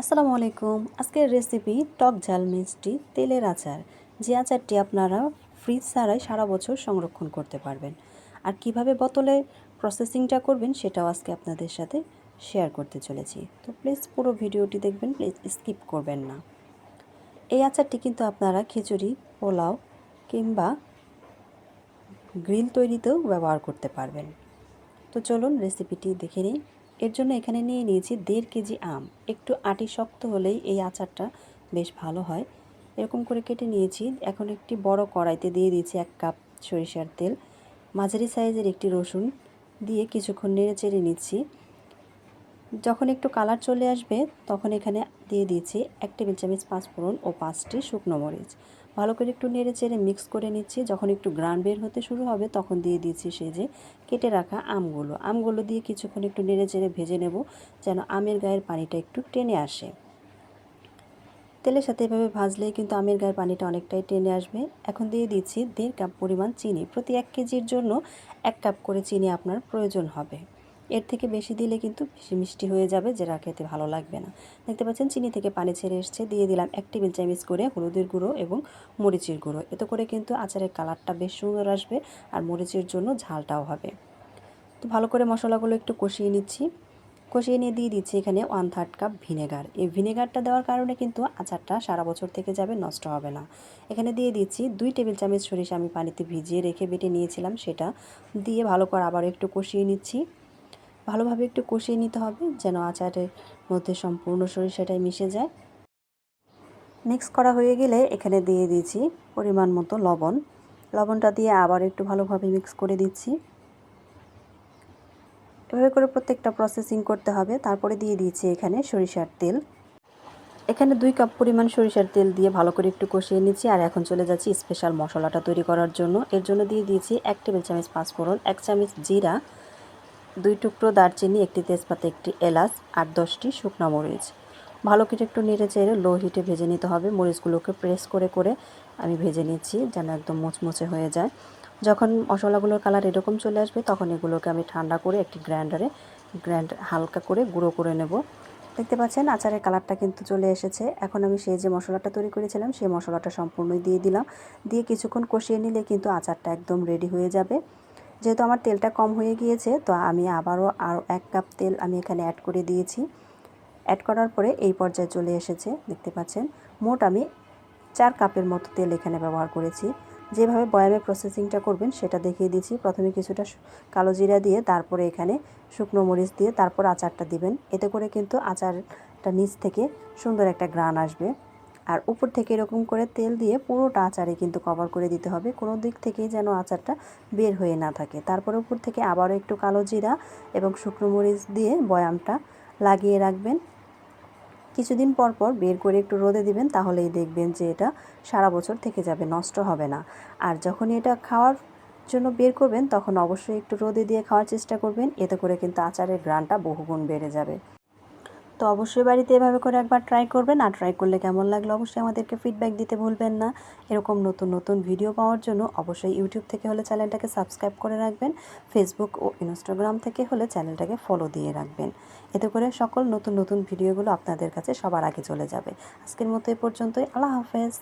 আসসালামু আলাইকুম। আজকের রেসিপি টক ঝাল মিষ্টি তেলের আচার। যে আচারটি আপনারা ফ্রিজ ছাড়াই সারা বছর সংরক্ষণ করতে পারবেন। আর কীভাবে বোতলে প্রসেসিংটা করবেন সেটাও আজকে আপনাদের সাথে শেয়ার করতে চলেছি। তো প্লিজ পুরো ভিডিওটি দেখবেন প্লিজ স্কিপ করবেন না। এই আচারটি কিন্তু আপনারা খিচুড়ি, পোলাও কিংবা গ্রিল তৈরিতেও ব্যবহার করতে পারবেন। তো চলুন রেসিপিটি দেখে নিই। এর জন্য এখানে নিয়ে নিয়েছি দেড় কেজি আম। একটু আটি শক্ত হলেই এই আচারটা বেশ ভালো হয়। এরকম করে কেটে নিয়েছি। এখন একটি বড় কড়াইতে দিয়ে দিয়েছি এক কাপ সরিষার তেল, মাঝারি সাইজের একটি রসুন দিয়ে কিছুক্ষণ নেড়ে চেড়ে নিচ্ছি। যখন একটু কালার চলে আসবে, তখন এখানে দিয়ে দিয়েছি এক টেবিল চামচ পাঁচফোড়ন ও পাঁচটি শুকনো মরিচ। ভালো করে একটু নেড়ে চেড়ে মিক্স করে নিচ্ছি। যখন একটু গ্রান বের হতে শুরু হবে, তখন দিয়ে দিয়েছি সেই যে কেটে রাখা আমগুলো। আমগুলো দিয়ে কিছুক্ষণ একটু নেড়ে চেড়ে ভেজে নেব, যেন আমের গায়ের পানিটা একটু টেনে আসে। তেলের সাথে এভাবে ভাজলে কিন্তু আমের গায়ের পানিটা অনেকটাই টেনে আসবে। এখন দিয়ে দিচ্ছি দেড় কাপ পরিমাণ চিনি। প্রতি এক কেজির জন্য এক কাপ করে চিনি আপনার প্রয়োজন হবে। এর থেকে বেশি দিলে কিন্তু বেশি মিষ্টি হয়ে যাবে, যেটা খেতে ভালো লাগবে না। দেখতে পাচ্ছেন, চিনি থেকে পানি ছেড়ে এসছে। দিয়ে দিলাম এক টেবিল চামচ করে হলুদের গুঁড়ো এবং মরিচের গুঁড়ো। এতে করে কিন্তু আচারের কালারটা বেশ সুন্দর আসবে আর মরিচের জন্য ঝালটাও হবে। তো ভালো করে মশলাগুলো একটু কষিয়ে নিচ্ছি। কষিয়ে নিয়ে দিয়ে দিচ্ছি এখানে ওয়ান থার্ড কাপ ভিনেগার। এই ভিনেগারটা দেওয়ার কারণে কিন্তু আচারটা সারা বছর থেকে যাবে, নষ্ট হবে না। এখানে দিয়ে দিচ্ছি দুই টেবিল চামচ সরিষা আমি পানিতে ভিজিয়ে রেখে বেটে নিয়েছিলাম সেটা। দিয়ে ভালো করে আবার একটু কষিয়ে নিচ্ছি। ভালোভাবে একটু কষিয়ে নিতে হবে যেন আচারের মধ্যে সম্পূর্ণ সরিষাটাই মিশে যায়। মিক্স করা হয়ে গেলে এখানে দিয়ে দিয়েছি পরিমাণ মতো লবণ। লবণটা দিয়ে আবার একটু ভালোভাবে মিক্স করে দিচ্ছি। এভাবে করে প্রত্যেকটা প্রসেসিং করতে হবে। তারপরে দিয়ে দিয়েছি এখানে সরিষার তেল। এখানে দুই কাপ পরিমাণ সরিষার তেল দিয়ে ভালো করে একটু কষিয়ে নিচ্ছি আর এখন চলে যাচ্ছি স্পেশাল মশলাটা তৈরি করার জন্য। এর জন্য দিয়ে দিয়েছি এক টেবিল চামচ পাঁচফোড়ন, এক চামচ জিরা দুই টুকরো দারচিনি, একটি তেজপাতা, একটি এলাচ আর দশটি শুকনো মরিচ। ভালো করে একটু নেড়ে চেড়ে লো হিটে ভেজে নিতে হবে। মরিচগুলোকে প্রেস করে করে আমি ভেজে নিচ্ছি যেন একদম মুচমুচে হয়ে যায়। যখন মশলাগুলোর কালার এরকম চলে আসবে, তখন এগুলোকে আমি ঠান্ডা করে একটি গ্রাইন্ডারে, গ্রাইন্ড, হালকা করে গুঁড়ো করে নেব। দেখতে পাচ্ছেন আচারের কালারটা কিন্তু চলে এসেছে। এখন আমি সেই যে মশলাটা তৈরি করেছিলাম, সেই মশলাটা সম্পূর্ণই দিয়ে দিলাম। দিয়ে কিছুক্ষণ কষিয়ে নিলে কিন্তু আচারটা একদম রেডি হয়ে যাবে। যেহেতু আমার তেলটা কম হয়ে গিয়েছে, তো আমি আবারও আরও এক কাপ তেল আমি এখানে অ্যাড করে দিয়েছি। অ্যাড করার পরে এই পর্যায়ে চলে এসেছে, দেখতে পাচ্ছেন? মোট আমি চার কাপের মতো তেল এখানে ব্যবহার করেছি। যেভাবে বয়ামে প্রসেসিংটা করবেন সেটা দেখিয়ে দিচ্ছি। প্রথমে কিছুটা কালো জিরা দিয়ে তারপরে এখানে শুকনো মরিচ দিয়ে তারপর আচারটা দিবেন। এতে করে কিন্তু আচারটা নিচ থেকে সুন্দর একটা গ্রান আসবে। আর উপর থেকে এরকম করে তেল দিয়ে পুরোটা আচারে কিন্তু কভার করে দিতে হবে। কোনো দিক থেকেই যেন আচারটা বের হয়ে না থাকে। তারপর উপর থেকে আবারও একটু কালো জিরা এবং শুকনো মরিচ দিয়ে বয়ামটা লাগিয়ে রাখবেন। কিছুদিন পর পর বের করে একটু রোদে দিবেন, তাহলেই দেখবেন যে এটা সারা বছর থেকে যাবে, নষ্ট হবে না। আর যখন এটা খাওয়ার জন্য বের করবেন, তখন অবশ্যই একটু রোদে দিয়ে খাওয়ার চেষ্টা করবেন। এতে করে কিন্তু আচারের গ্রানটা বহুগুণ বেড়ে যাবে। তো অবশ্যই বাড়িতে এভাবে করে একবার ট্রাই করবেন। আর ট্রাই করলে কেমন লাগল অবশ্যই আমাদেরকে ফিডব্যাক দিতে ভুলবেন না। এরকম নতুন নতুন ভিডিও পাওয়ার জন্য অবশ্যই ইউটিউব থেকে হলে চ্যানেলটাকে সাবস্ক্রাইব করে রাখবেন। ফেসবুক ও ইনস্টাগ্রাম থেকে হলে চ্যানেলটাকে ফলো দিয়ে রাখবেন। এতে করে সকল নতুন নতুন ভিডিওগুলো আপনাদের কাছে সবার আগে চলে যাবে। আজকের মতো এ পর্যন্তই। আল্লাহ হাফেজ।